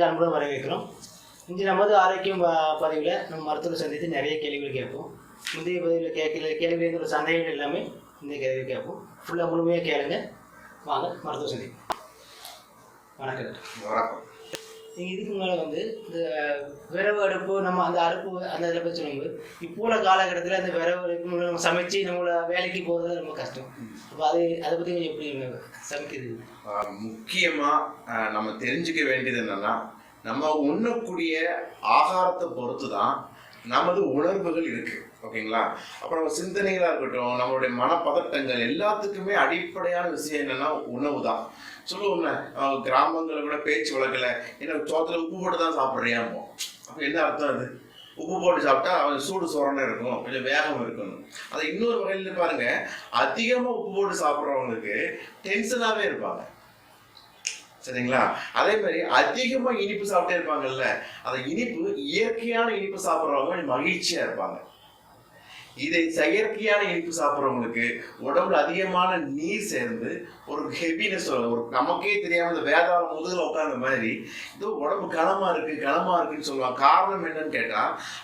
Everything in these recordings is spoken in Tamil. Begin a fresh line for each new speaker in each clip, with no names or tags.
சேனலுக்கு அன்புடன் வரவேற்கிறோம் இன்று நமது ஆரோக்கியம் ப- பதிவில் நம்ம மருத்துவர் சந்தித்து நிறைய கேள்விகள் கேட்போம். முந்தைய பதிவில் கேட்கல கேள்வி இருந்த ஒரு சந்தேகங்கள் எல்லாமே இந்த கேள்வி கேட்போம். ஃபுல்லாக முழுமையாக கேளுங்க. வாங்க மருத்துவ சந்திப்பு வணக்கம்.
வணக்கம்.
நீங்கள் இதுக்கு மேலே வந்து இந்த விரவு அடுப்பு நம்ம அந்த அடுப்பு அந்த இதில் பற்றி சொல்லும்போது இப்போ உள்ள காலகட்டத்தில் அந்த விரவு அடுப்பு நம்ம சமைச்சு நம்மளை வேலைக்கு போகிறது ரொம்ப கஷ்டம். அப்போ அது அதை பற்றி கொஞ்சம் எப்படி சமைக்கிறது?
முக்கியமாக நம்ம தெரிஞ்சுக்க வேண்டியது என்னன்னா நம்ம உண்ணக்கூடிய ஆகாரத்தை பொறுத்து தான் நமது உணர்வுகள் இருக்குது ஓகேங்களா? அப்புறம் சிந்தனைகளாக இருக்கட்டும் நம்மளுடைய மனப்பதட்டங்கள் எல்லாத்துக்குமே அடிப்படையான விஷயம் என்னன்னா உணவு தான் சொல்லுவோம்ல கிராமங்களில் கூட பேச்சு வழக்கில் ஏன்னா சோத்துல உப்பு போட்டு தான் சாப்பிட்றியாமோ? அப்போ என்ன அர்த்தம் அது? உப்பு போட்டு சாப்பிட்டா அவன் சூடு சொரணை இருக்கும் கொஞ்சம் வேகம் இருக்கணும். அதை இன்னொரு வகையில் பாருங்க அதிகமாக உப்பு போட்டு சாப்பிட்றவங்களுக்கு டென்ஷனாகவே இருப்பாங்க. சரிங்களா? அதே மாதிரி அதிகமாக இனிப்பு சாப்பிட்டே இருப்பாங்கல்ல அந்த இனிப்பு இயற்கையான இனிப்பு சாப்பிட்றவங்க கொஞ்சம் மகிழ்ச்சியா இருப்பாங்க. இதை செயற்கையான இனிப்பு சாப்பிட்றவங்களுக்கு உடம்புல அதிகமான நீர் சேர்ந்து ஒரு ஹெவினஸ் ஒரு நமக்கே தெரியாம இந்த வேதாளம் முதுகில் உட்கார்ந்த மாதிரி இது உடம்பு கனமா இருக்கு கனமா இருக்குன்னு சொல்லுவாங்க. காரணம் என்னன்னு கேட்டா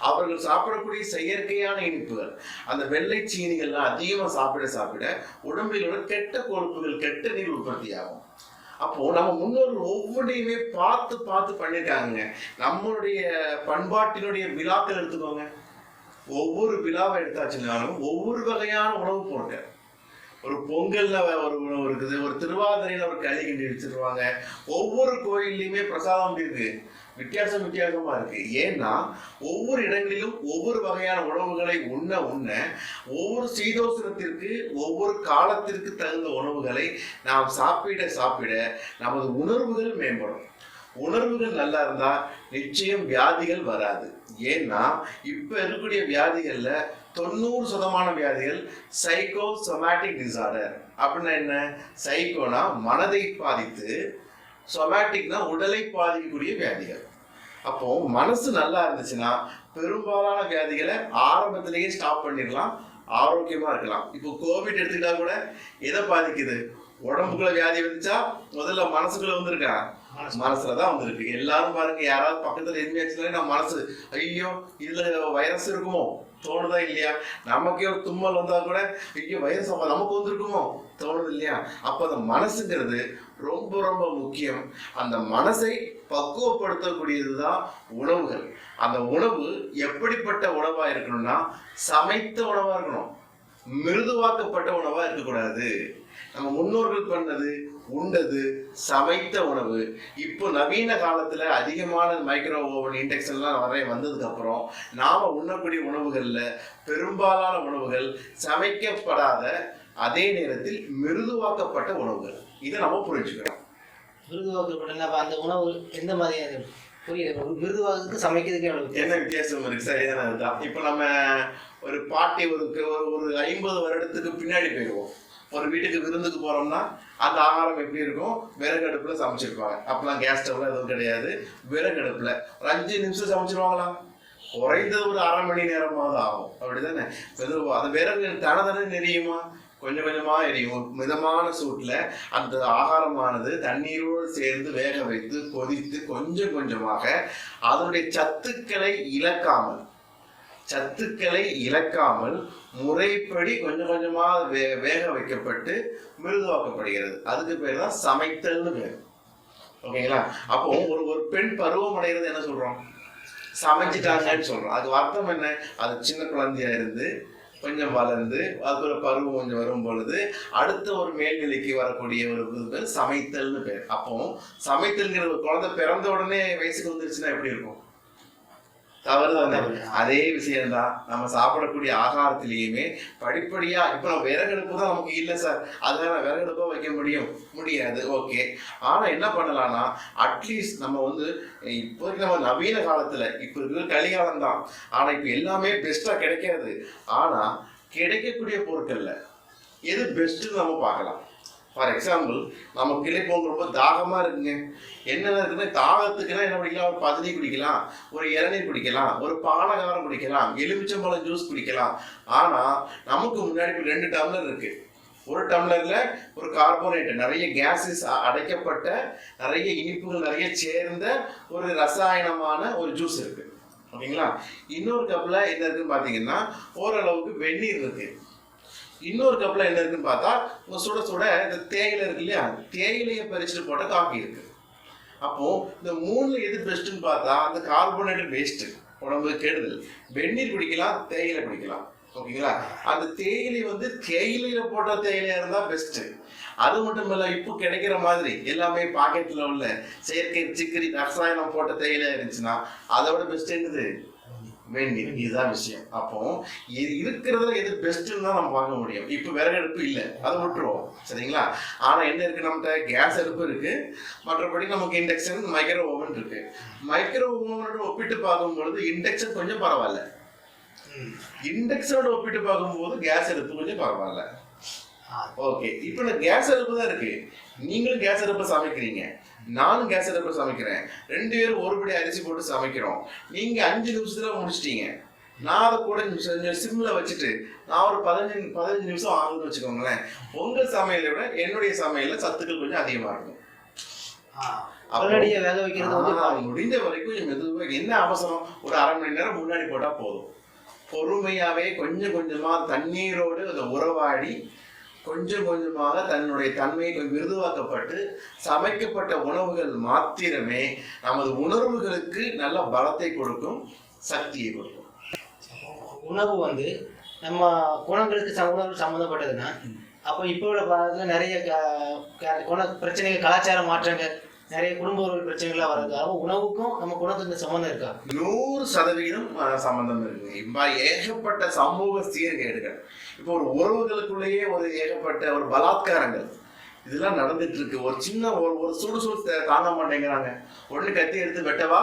அவர்கள் சாப்பிடக்கூடிய செயற்கையான இனிப்புகள் அந்த வெள்ளை சீனிகள்லாம் அதிகமாக சாப்பிட சாப்பிட உடம்பிலோட கெட்ட கொழுப்புகள் கெட்ட நீர் உற்பத்தி ஆகும். அப்போ நம்ம முன்னோர்கள் ஒவ்வொன்றையுமே பார்த்து பார்த்து பண்ணியிருக்காங்க நம்மளுடைய பண்பாட்டினுடைய விழாக்கள் எடுத்துக்கோங்க. ஒவ்வொரு விழாவை எடுத்தாச்சுனாலும் ஒவ்வொரு வகையான உணவு பொருட்கள் ஒரு பொங்கல்ல ஒரு உணவு இருக்குது ஒரு திருவாதிரையில ஒரு களி கிண்டி வச்சிருவாங்க. ஒவ்வொரு கோயில்லையுமே பிரசாதம் இருக்கு? வித்தியாசம் வித்தியாசமா இருக்கு. ஏன்னா ஒவ்வொரு இடங்களிலும் ஒவ்வொரு வகையான உணவுகளை உண்ண உண்ண ஒவ்வொரு சீதோசனத்திற்கு ஒவ்வொரு காலத்திற்கு தகுந்த உணவுகளை நாம் சாப்பிட சாப்பிட நமது உணர்வுகள் மேம்படும். உணர்வுகள் நல்லா இருந்தா நிச்சயம் வியாதிகள் வராது. ஏன்னா இப்போ இருக்கக்கூடிய வியாதிகளில் தொண்ணூறு சதமான வியாதிகள் சைக்கோ சொமேட்டிக் டிசார்டர் அப்படின்னா என்ன? சைக்கோனா மனதை பாதித்து சொமேட்டிக்னா உடலை பாதிக்கக்கூடிய வியாதிகள். அப்போ மனசு நல்லா இருந்துச்சுன்னா பெரும்பாலான வியாதிகளை ஆரம்பத்திலேயே ஸ்டாப் பண்ணிடலாம் ஆரோக்கியமாக இருக்கலாம். இப்போ கோவிட் எடுத்துக்கிட்டா கூட எதை பாதிக்குது? உடம்புக்குள்ள வியாதி வந்துச்சா? முதல்ல மனசுக்குள்ள வந்திருக்கா? மனசுல தான் வந்திருக்கு. எல்லாரும் பாருங்க யாராவது பக்கத்துல எதுவுமே நம்ம மனசு ஐயோ இதுல வைரஸ் இருக்குமோ? தோணுதா இல்லையா? நமக்கே தும்மல் வந்தா கூட ஐயோ வைரஸ் அப்ப நமக்கு வந்திருக்குமோ? தோணுது இல்லையா? அப்ப அந்த மனசுங்கிறது ரொம்ப ரொம்ப முக்கியம். அந்த மனசை பக்குவப்படுத்தக்கூடியதுதான் உணவுகள். அந்த உணவு எப்படிப்பட்ட உணவா இருக்கணும்னா சமைத்த உணவா இருக்கணும். மிருதுவாக்கப்பட்ட உணவா இருக்கக்கூடாது. நம்ம முன்னோர்கள் பண்ணது உண்டது சமைத்த உணவு. இப்போ நவீன காலத்துல அதிகமான மைக்ரோ ஓவன் இன்டெக்ஸ் எல்லாம் நிறைய வந்ததுக்கு அப்புறம் நாம உண்ணக்கூடிய உணவுகள்ல பெரும்பாலான உணவுகள் சமைக்கப்படாத அதே நேரத்தில் மிருதுவாக்கப்பட்ட உணவுகள். இதை நம்ம புரிஞ்சுக்கிறோம்.
விருதுவாக்கப்பட்ட அப்ப அந்த உணவு எந்த மாதிரியான புரியல. ஒரு விருதுவாக்கு சமைக்கிறதுக்கு?
என்ன வித்தியாசம் இருக்கு? சரியான அதுதான் இப்போ நம்ம ஒரு பாட்டி ஒரு ஒரு- ஒரு ஐம்பது வருடத்துக்கு பின்னாடி போயிடுவோம். ஒரு வீட்டுக்கு விருந்துக்கு போறோம்னா அந்த ஆகாரம் எப்படி இருக்கும்? விறகடுப்புல சமைச்சிருப்பாங்க. அப்பெல்லாம் கேஸ் ஸ்டவ்ல எதுவும் கிடையாது. விறகடுப்புல. ஒரு அஞ்சு நிமிஷம் சமைச்சிருவாங்களா குறைந்தது ஒரு அரை மணி நேரமாவது ஆகும். அப்படிதானே? மெதுவா அந்த விறகு தனதன நெரியுமா கொஞ்சம் கொஞ்சமா எரியும். மிதமான சூட்டில் அந்த ஆகாரமானது தண்ணீரோடு சேர்ந்து வேக வைத்து கொதித்து கொஞ்சம் கொஞ்சமாக அதனுடைய சத்துக்களை இழக்காமல் சத்துக்களை இழக்காமல் முறைப்படி கொஞ்சம் கொஞ்சமா வே வேக வைக்கப்பட்டு மிருதுவாக்கப்படுகிறது. அதுக்கு பேர் தான் சமைத்தல்னு பேர். ஓகேங்களா? அப்போ ஒரு ஒரு பெண் பருவம் அடைகிறது என்ன சொல்றோம்? சமைச்சிட்டாங்கன்னு சொல்றோம். அதுக்கு அர்த்தம் என்ன? அது சின்ன குழந்தையா இருந்து கொஞ்சம் வளர்ந்து அதுபோல் பருவம் கொஞ்சம் வரும் பொழுது அடுத்த ஒரு மேல்நிலைக்கு வரக்கூடிய ஒரு பேர் சமைத்தல்னு பேர். அப்போ சமைத்தல்ங்கிற ஒரு குழந்தை பிறந்த உடனே வயசுக்கு வந்துருச்சுன்னா எப்படி இருக்கும்? தவறு தானே. அதே விஷயம்தான். நம்ம சாப்பிடக்கூடிய ஆகாரத்திலேயுமே படிப்படியா இப்ப நம்ம விறகடுப்பு தான் நமக்கு இல்லை சார். அதனால விறகடுப்பா வைக்க முடியும்? முடியாது. ஓகே. ஆனா என்ன பண்ணலாம்னா அட்லீஸ்ட் நம்ம வந்து இப்போதைக்கு நம்ம நவீன காலத்துல இப்ப இருக்கிற கலிகாலம் தான் ஆனா இப்ப எல்லாமே பெஸ்டா கிடைக்காது. ஆனா கிடைக்கக்கூடிய பொருட்கள்ல எது பெஸ்ட்னு நம்ம பார்க்கலாம். ஃபார் எக்ஸாம்பிள் நம்ம கிளைப்போங்க ரொம்ப தாகமாக இருக்குங்க. என்னென்ன இருக்குன்னா தாகத்துக்குன்னா என்ன குடிக்கலாம்? ஒரு பதனி குடிக்கலாம் ஒரு இளநீர் குடிக்கலாம் ஒரு பானகாரம் குடிக்கலாம் எலுமிச்சம்பழம் ஜூஸ் குடிக்கலாம். ஆனால் நமக்கு முன்னாடி இப்போ ரெண்டு டம்ளர் இருக்கு. ஒரு டம்ளரில் ஒரு கார்போனேட் நிறைய கேஸஸ் அடைக்கப்பட்ட நிறைய இனிப்புகள் நிறைய சேர்ந்த ஒரு ரசாயனமான ஒரு ஜூஸ் இருக்குது ஓகேங்களா இன்னொரு கப்பில் என்ன இருக்குன்னு பார்த்தீங்கன்னா ஓரளவுக்கு வெந்நீர் இருக்குது இன்னொரு கப்பில் என்ன இருக்குன்னு பார்த்தா சுட சுட இந்த தேயிலை இருக்கு இல்லையா? தேயிலையை பறிச்சுட்டு போட்ட காஃபி இருக்கு. அப்போ இந்த மூணுல எது பெஸ்ட்னு பார்த்தா அந்த கார்போனேட்டட் வேஸ்ட் உடம்பு கெடுதல். வெந்நீர் குடிக்கலாம் தேயிலை குடிக்கலாம். ஓகேங்களா? அந்த தேயிலை வந்து தேயிலையில போட்ட தேயிலையா இருந்தா பெஸ்ட் அது மட்டும் இல்ல இப்போ கிடைக்கிற மாதிரி எல்லாமே பாக்கெட்ல உள்ள செயற்கை சிக்கரி ரசாயனம் போட்ட தேயிலையா இருந்துச்சுன்னா அதோட பெஸ்ட் என்னது? வெந்நீர் இதுதான் விஷயம். அப்போ இது இருக்கிறதுல எது பெஸ்ட்னு தான் நம்ம பார்க்க முடியும். இப்போ விறகு அடுப்பு இல்லை. அதை விட்டுருவோம். சரிங்களா? ஆனா என்ன இருக்கு நம்மகிட்ட? கேஸ் அடுப்பு இருக்கு. மற்றபடி நமக்கு இண்டக்ஷன் மைக்ரோ ஓவன் இருக்கு. மைக்ரோ ஓவனோட ஒப்பிட்டு பார்க்கும்பொழுது இண்டக்ஷன் கொஞ்சம் பரவாயில்ல. இண்டக்ஷனோட ஒப்பிட்டு பார்க்கும்போது கேஸ் அடுப்பு கொஞ்சம் பரவாயில்ல. ஓகே இப்போ கேஸ் அடுப்பு தான் இருக்கு. நீங்களும் கேஸ் அடுப்பு சமைக்கிறீங்க. நானும் கேஸ் அடுப்பு சமைக்கிறேன். ரெண்டு பேரும் ஒரு படி அரிசி போட்டு சமைக்கிறோம். நீங்க அஞ்சு நிமிஷத்துல முடிச்சிட்டீங்க. நான் அதை கூட கொஞ்சம் சிம்ல வச்சுட்டு நான் ஒரு பதினஞ்சு பதினஞ்சு நிமிஷம் ஆகுதுன்னு வச்சுக்கோங்களேன். உங்க சமையலை விட என்னுடைய சமையல்ல சத்துக்கள் கொஞ்சம் அதிகமா இருக்கும்.
உடனடியா வேக வைக்கிறது வந்து
முடிஞ்ச வரைக்கும் கொஞ்சம் மெதுவா என்ன அவசரம்? ஒரு அரை மணி நேரம் முன்னாடி போட்டா போதும். பொறுமையாவே கொஞ்சம் கொஞ்சமா தண்ணீரோடு அதை உறவாடி கொஞ்சம் கொஞ்சமாக தன்னுடைய தன்மை கொஞ்சம் மிருதுவாக்கப்பட்டு சமைக்கப்பட்ட உணவுகள் மாத்திரமே நமது உணர்வுகளுக்கு நல்ல பலத்தை கொடுக்கும் சக்தியை கொடுக்கும்.
உணவு வந்து நம்ம குணங்களுக்கு உணவு சம்மந்தப்பட்டதுன்னா அப்போ இப்போ உள்ள காலத்தில் நிறைய குண பிரச்சனைகள் கலாச்சார மாற்றங்கள் நிறைய குடும்ப உறவு பிரச்சனைகள்லாம் அப்போ உணவுக்கும் நம்ம குணத்துக்கு சம்மந்தம் இருக்கா?
நூறு சதவீதம் அஹ், சம்பந்தம் இருக்கு ஏகப்பட்ட சமூக சீர்கேடுகள். இப்போ ஒரு உறவுகளுக்குள்ளேயே ஒரு ஏகப்பட்ட ஒரு பலாத்காரங்கள். இதெல்லாம் நடந்துட்டு இருக்கு. ஒரு சின்ன ஒரு ஒரு சுடு சுடு தாங்க மாட்டேங்கிறாங்க உடனே கத்தி எடுத்து வெட்டவா?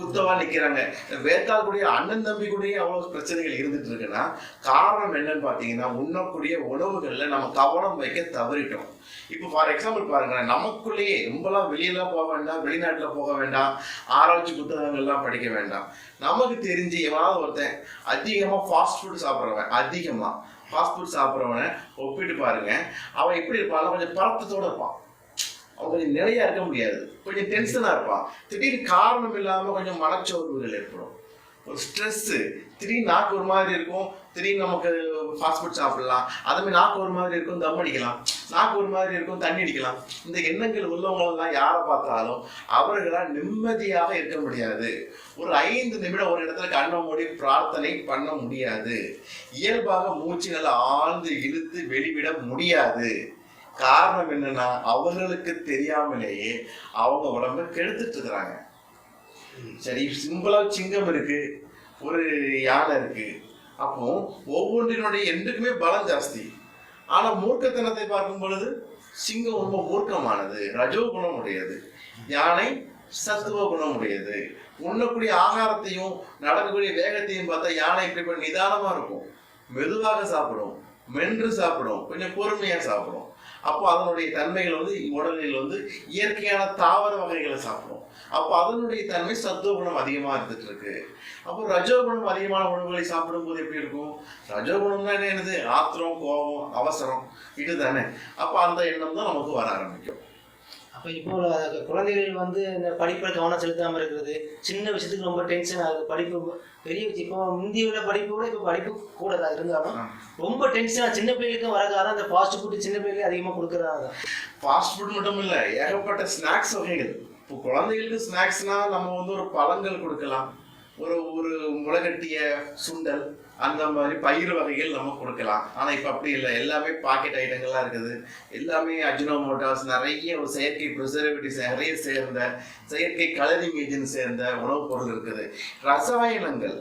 குத்தவா நிக்கிறாங்க வேத்தால் கூடிய அண்ணன் தம்பி அவ்வளோ பிரச்சனைகள் இருந்துட்டு இருக்குன்னா காரணம் என்னன்னு பாத்தீங்கன்னா உண்ணக்கூடிய உணவுகள்ல நம்ம கவனம் வைக்க தவறிட்டோம். இப்போ ஃபார் எக்ஸாம்பிள் பாருங்களேன் நமக்குள்ளேயே ரொம்பலாம் வெளியெல்லாம் போக வேண்டாம் வெளிநாட்டுல போக வேண்டாம் ஆராய்ச்சி புத்தகங்கள்லாம் படிக்க வேண்டாம். நமக்கு தெரிஞ்சு எவனாவது ஒருத்தன் அதிகமா ஃபாஸ்ட் ஃபுட் சாப்பிட்றவன் அதிகமா ஃபாஸ்ட் ஃபுட் சாப்பிட்றவனை ஒப்பிட்டு பாருங்க. அவன் எப்படி இருப்பான் கொஞ்சம் பரப்பத்தோட இருப்பான். அவன் கொஞ்சம் நிலையா இருக்க முடியாது. கொஞ்சம் டென்ஷனா இருப்பான். திடீர்னு காரணம் இல்லாம கொஞ்சம் மனச்சோர்வுகள் ஏற்படும். ஒரு ஸ்ட்ரெஸ் திடீர்னு நாக்கு ஒரு மாதிரி இருக்கும். திடீர்னு நமக்கு ஃபாஸ்ட் ஃபுட் சாப்பிடலாம். அதுமாதிரி நாக்கு ஒரு மாதிரி இருக்கும் தம் அடிக்கலாம். நாக்கு ஒரு மாதிரி இருக்கும் தண்ணி அடிக்கலாம். இந்த எண்ணங்கள் உள்ளவங்களெல்லாம் யாரை பார்த்தாலும் அவர்களால் நிம்மதியாக இருக்க முடியாது. ஒரு ஐந்து நிமிடம் ஒரு இடத்துல கண்ணை மூடி பிரார்த்தனை பண்ண முடியாது. இயல்பாக மூச்சு நல்லா ஆழ்ந்து இழுத்து வெளிவிட முடியாது. காரணம் என்னன்னா அவர்களுக்கு தெரியாமலேயே அவங்க உடம்ப கெடுத்துட்டு இருக்கிறாங்க சரி சிம்பிளா சிங்கம் இருக்கு ஒரு யானை இருக்கு. அப்போ ஒவ்வொன்றினுடைய எண்டுக்குமே பலம் ஜாஸ்தி. ஆனா மூர்க்கத்தனத்தை பார்க்கும் பொழுது சிங்கம் ரொம்ப மூர்க்கமானது ரஜோ குணம் உடையது யானை சத்துவ குணம் உடையது உண்ணக்கூடிய ஆகாரத்தையும் நடக்கக்கூடிய வேகத்தையும் பார்த்தா யானை இப்படி நிதானமா இருக்கும். மெதுவாக சாப்பிடும். மென்று சாப்பிடும். கொஞ்சம் பொறுமையாக சாப்பிடும். அப்போ அதனுடைய தன்மைகள் வந்து உடலில் வந்து இயற்கையான தாவர வகைகளை சாப்பிடும். அப்போ அதனுடைய தன்மை சத்துவ குணம் அதிகமாக இருந்துட்டு இருக்கு அப்போ ரஜோகுணம் அதிகமான உணவுகளை சாப்பிடும்போது எப்படி இருக்கும்? ரஜோகுணம்னா என்ன என்னது? ஆத்திரம் கோபம் அவசரம் இதுதானே. அப்போ அந்த எண்ணம் தான் நமக்கு வர ஆரம்பிக்கும்.
அப்போ இப்போ குழந்தைகள் வந்து இந்த படிப்பில் கவனம் செலுத்தாமல் இருக்கிறது. சின்ன விஷயத்துக்கு ரொம்ப டென்ஷன் ஆகுது படிப்பு பெரிய விஷயம். இப்போ முந்தி உள்ள படிப்பு விட இப்போ படிப்பு கூட தான் இருந்தாலும் ரொம்ப டென்ஷனாக சின்ன பிள்ளைகளுக்கும் வர காரணம் இந்த ஃபாஸ்ட் ஃபுட் சின்ன பிள்ளைகளுக்கு அதிகமாக கொடுக்குறாங்க
ஃபாஸ்ட் ஃபுட் மட்டும் இல்ல ஏகப்பட்ட ஸ்நாக்ஸ் வகைகள். இப்போ குழந்தைகளுக்கு ஸ்நாக்ஸ்னா நம்ம வந்து ஒரு பழங்கள் கொடுக்கலாம். ஒரு ஒரு முளைகட்டிய சுண்டல் அந்த மாதிரி பயிர் வகைகள் நம்ம கொடுக்கலாம். ஆனால் இப்போ அப்படி இல்லை. எல்லாமே பாக்கெட் ஐட்டங்கள்லாம் இருக்குது. எல்லாமே அஜினோமோட்டாஸ் நிறைய ஒரு செயற்கை ப்ரிசர்வேட்டிவ்ஸ் நிறைய சேர்ந்த செயற்கை கலரிங் ஏஜென்ட் சேர்ந்த உணவுப் பொருள் இருக்குது. ரசாயனங்கள்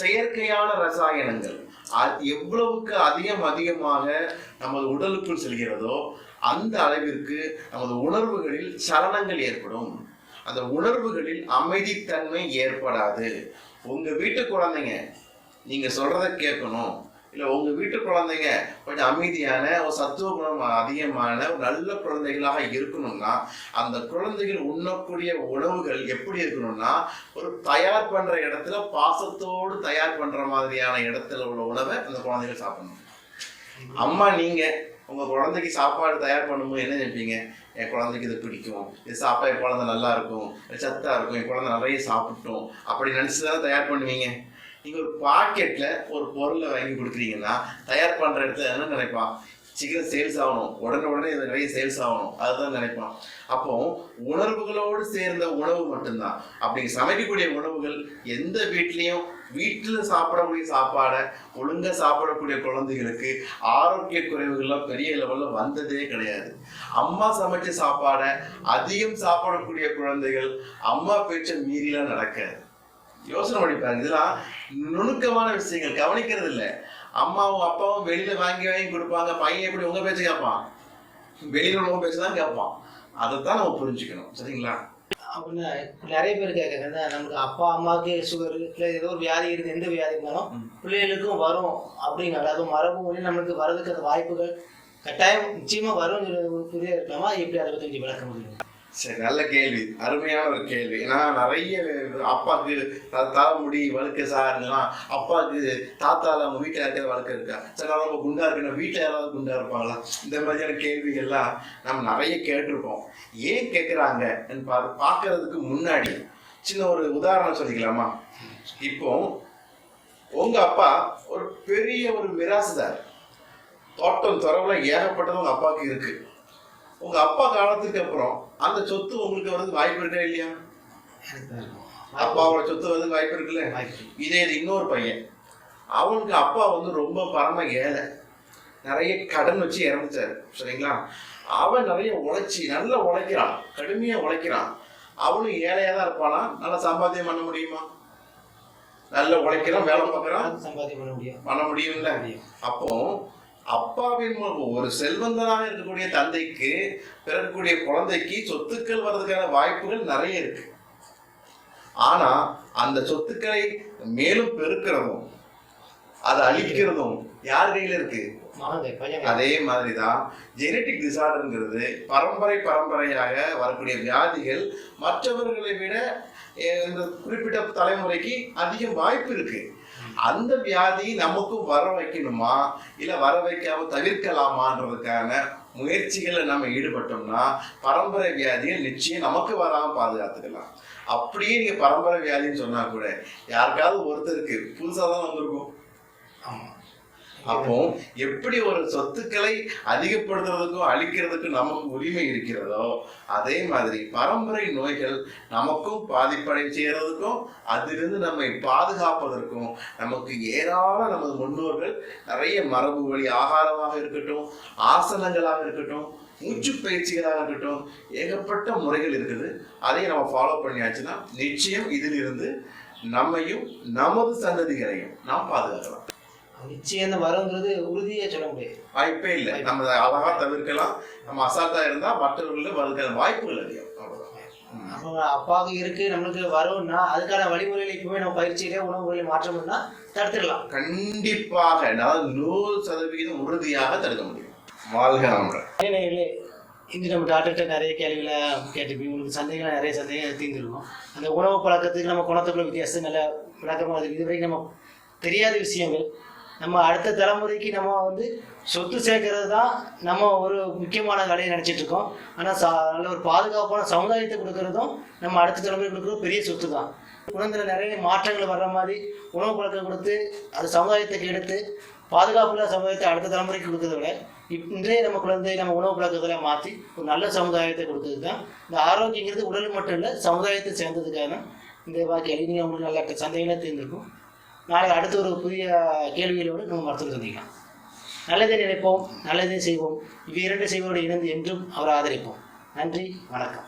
செயற்கையான ரசாயனங்கள் அது எவ்வளவுக்கு அதிகம் அதிகமாக நமது உடலுக்குள் செல்கிறதோ அந்த அளவிற்கு நமது உணர்வுகளில் சலனங்கள் ஏற்படும். அந்த உணர்வுகளில் அமைதித்தன்மை ஏற்படாது. உங்கள் வீட்டு குழந்தைங்க நீங்கள் சொல்கிறத கேட்கணும். இல்லை உங்கள் வீட்டு குழந்தைங்க கொஞ்சம் அமைதியான ஒரு சத்துவ குணம் அதிகமான ஒரு நல்ல குழந்தைகளாக இருக்கணும்னா அந்த குழந்தைகள் உண்ணக்கூடிய உணவுகள் எப்படி இருக்கணும்னா ஒரு தயார் பண்ணுற இடத்துல பாசத்தோடு தயார் பண்ணுற மாதிரியான இடத்துல உள்ள உணவை அந்த குழந்தைகள் சாப்பிடணும். அம்மா நீங்கள் உங்கள் குழந்தைக்கு சாப்பாடு தயார் பண்ணும்போது என்ன நினைப்பீங்க? என் குழந்தைக்கு இது பிடிக்கும். இது சாப்பிட்டா என் குழந்தை நல்லா இருக்கும். சத்தா இருக்கும். என் குழந்தை நிறைய சாப்பிட்டோம். அப்படி நினச்சி தானே தயார் பண்ணுவீங்க? நீங்கள் ஒரு பாக்கெட்டில் ஒரு பொருளை வாங்கி கொடுக்குறீங்கன்னா தயார் பண்ணுற இடத்துல என்ன நினைப்பான் சீக்கிரம் சேல்ஸ் ஆகணும். உடனே உடனே இந்த நிறைய சேல்ஸ் ஆகணும். அதுதான் நினைப்பான் அப்போ உணர்வுகளோடு சேர்ந்த உணவு மட்டும்தான். அப்படி சமைக்கக்கூடிய உணவுகள் எந்த வீட்லேயும் வீட்டில் சாப்பிடக்கூடிய சாப்பாடை ஒழுங்காக சாப்பிடக்கூடிய குழந்தைகளுக்கு ஆரோக்கிய குறைவுகள்லாம் பெரிய லெவலில் வந்ததே கிடையாது. அம்மா சமைச்ச சாப்பாடை அதிகம் சாப்பிடக்கூடிய குழந்தைகள் அம்மா பேச்சை மீறிலாம் நடக்காது. யோசனை பண்ணி பாருங்க. இதெல்லாம் நுணுக்கமான விஷயங்கள். கவனிக்கிறது இல்லை அம்மாவும் அப்பாவும் வெளியில வாங்கி வாங்கி கொடுப்பாங்க. பையன் எப்படி உங்க பேச்சு கேட்பான்? வெளியில உள்ளவங்க பேச்சு தான் கேட்பான். அதைத்தான் நம்ம புரிஞ்சுக்கணும். சரிங்களா?
அப்படின்னா நிறைய பேர் கேட்குறாங்க நமக்கு அப்பா அம்மாவுக்கு சுகர் இல்லை ஏதோ ஒரு வியாதி இருக்குது எந்த வியாதி இருந்தாலும். பிள்ளைகளுக்கும் வரும் அப்படிங்கிறது அதுவும் மரபு மொழி நம்மளுக்கு வர்றதுக்கு அந்த வாய்ப்புகள் கட்டாயம் நிச்சயமாக வரும் புரிய இருக்கலாமா எப்படி அதை பற்றி விளக்க முடியும்
சரி நல்ல கேள்வி. அருமையான ஒரு கேள்வி. ஏன்னா நிறைய அப்பாவுக்கு த- தலைமுடி வழுக்க சார்லாம் அப்பாவுக்கு தாத்தால அவங்க வீட்டில் யாருக்காவது வழுக்க இருக்கா? சரி நான் ரொம்ப குண்டா இருக்கேன் வீட்டில் யாராவது குண்டா இருப்பாங்களா? இந்த மாதிரியான கேள்விகள்லாம் நம்ம நிறைய கேட்டிருப்போம் ஏன் கேட்குறாங்க பா பார்க்கறதுக்கு முன்னாடி சின்ன ஒரு உதாரணம் சொல்லிக்கலாமா? இப்போ உங்க அப்பா ஒரு பெரிய ஒரு மிராசுதார். தோட்டம் துறவுல ஏகப்பட்டது உங்க அப்பாவுக்கு இருக்கு. உங்க அப்பா காலத்துக்கு அப்புறம் அந்த சொத்து உங்களுக்கு வரது வாய்ப்பு இருக்கா இல்லையா. அப்பாவோட சொத்து வரதுக்கு வாய்ப்பு இருக்குல்ல? இதே இது இன்னொரு பையன். அவனுக்கு அப்பா வந்து ரொம்ப பரம ஏழை. நிறைய கடன் வச்சு இறந்துட்டாரு. சரிங்களா? அவன் நிறைய உழைச்சி நல்லா உழைக்கிறான். கடுமையா உழைக்கிறான். அவனும் ஏழையா தான் இருப்பானா? நல்லா சம்பாத்தியம் பண்ண முடியுமா? நல்லா உழைக்கிறான் வேலை பார்க்கறான்.
சம்பாத்தியம் பண்ண முடியும்.
பண்ண முடியும்ல?
முடியும்.
அப்போ அப்பாவின் ஒரு செல்வந்தனாக இருக்கக்கூடிய தந்தைக்கு பிறக்கக்கூடிய குழந்தைக்கு சொத்துக்கள் வர்றதுக்கான வாய்ப்புகள் நிறைய இருக்கு. ஆனா அந்த சொத்துக்களை மேலும் பெருக்கிறதும் அதை அழிக்கிறதும் யார் கையில இருக்கு? அதே மாதிரிதான் ஜெனட்டிக் டிசார்டர்ங்கிறது பரம்பரை பரம்பரையாக வரக்கூடிய வியாதிகள் மற்றவர்களை விட இந்த குறிப்பிட்ட தலைமுறைக்கு அதிக வாய்ப்பு இருக்கு. அந்த வியாதி நமக்கும் வர வைக்கணுமா? இல்ல வர வைக்காம தவிர்க்கலாமான்றதுக்கான முயற்சிகளை நம்ம ஈடுபட்டோம்னா பரம்பரை வியாதியை நிச்சயம் நமக்கு வராமல் பாதுகாத்துக்கலாம். அப்படியே நீங்க பரம்பரை வியாதின்னு சொன்னா கூட யாருக்காவது ஒருத்தருக்கு புதுசாக தான் வந்திருக்கும்.
ஆமாம்
அப்போ எப்படி ஒரு சொத்துக்களை அதிகப்படுத்துறதுக்கும் அழிக்கிறதுக்கும் நமக்கு உரிமை இருக்கிறதோ அதே மாதிரி பரம்பரை நோய்கள் நமக்கும் பாதிப்படை செய்யறதுக்கும் அதிலிருந்து நம்மை பாதுகாப்பதற்கும் நமக்கு ஏராள நமது முன்னோர்கள் நிறைய மரபு வழி ஆகாரமாக இருக்கட்டும் ஆசனங்களாக இருக்கட்டும் மூச்சு பயிற்சிகளாக இருக்கட்டும் ஏகப்பட்ட முறைகள் இருக்குது. அதையும் நம்ம ஃபாலோ பண்ணியாச்சுன்னா நிச்சயம் இதிலிருந்து நம்மையும் நமது சந்ததிகளையும் நாம் பாதுகாக்கலாம்.
நிச்சயம் வருங்கிறது உறுதியே சொல்ல முடியாது.
வாய்ப்பே இல்லை. நம்ம அழகா தவிர்க்கலாம். நம்ம அசால்ட்டா இருந்தா மற்றவர்கள வருகிற வாய்ப்புகள் அதிகம். அவ்வளவுதான்.
அப்பாவுக்கு இருக்கு நம்மளுக்கு வரும்னா அதுக்கான வழிமுறைகளை இப்பவுமே நம்ம பயிற்சியிலே உணவு முறையை மாற்றம்னா தடுத்துடலாம்.
கண்டிப்பாக அதாவது நூறு சதவிகிதம் உறுதியாக தடுக்க முடியும். வாழ்க
நேயர்களே இன்று நம்ம டாக்டர்கிட்ட நிறைய கேள்விகளை கேட்டிருப்பீங்க. உங்களுக்கு சந்தேகங்கள் நிறைய சந்தேகம் தீர்ந்துருக்கும். அந்த உணவு பழக்கத்துக்கு நம்ம குணத்துக்குள்ள வித்தியாசம் நல்ல விளக்கமாக இருக்குது. இதுவரைக்கும் நம்ம தெரியாத விஷயங்கள் நம்ம அடுத்த தலைமுறைக்கு நம்ம வந்து சொத்து சேர்க்கறது தான் நம்ம ஒரு முக்கியமான வேலையை நினச்சிட்டு இருக்கோம். ஆனால் சா நல்ல ஒரு பாதுகாப்பான சமுதாயத்தை கொடுக்கறதும் நம்ம அடுத்த தலைமுறை கொடுக்குறது பெரிய சொத்து தான் குழந்தைல நிறைய மாற்றங்கள் வர்ற மாதிரி உணவு பழக்கம் கொடுத்து அது சமுதாயத்துக்கு எடுத்து பாதுகாப்புள்ள சமுதாயத்தை அடுத்த தலைமுறைக்கு கொடுக்கறத விட இன்றே இன்றைய நம்ம குழந்தை நம்ம உணவு பழக்கத்தில் மாற்றி ஒரு நல்ல சமுதாயத்தை கொடுத்தது தான் இந்த ஆரோக்கியங்கிறது உடல் மட்டும் இல்லை சமுதாயத்தை சேர்ந்ததுக்காக தான் இந்த கேள்வி நீங்கள் உங்களுக்கு நல்ல சந்தேகங்களே தீர்ந்திருக்கும். நாளை அடுத்த ஒரு புதிய கேள்விகளோடு நம்ம மருத்துவம் சந்திக்கலாம். நல்லதை நினைப்போம் நல்லதே செய்வோம். இவ்விரண்டு செய்வோடு இணைந்து என்றும் அவரை ஆதரிப்போம். நன்றி வணக்கம்.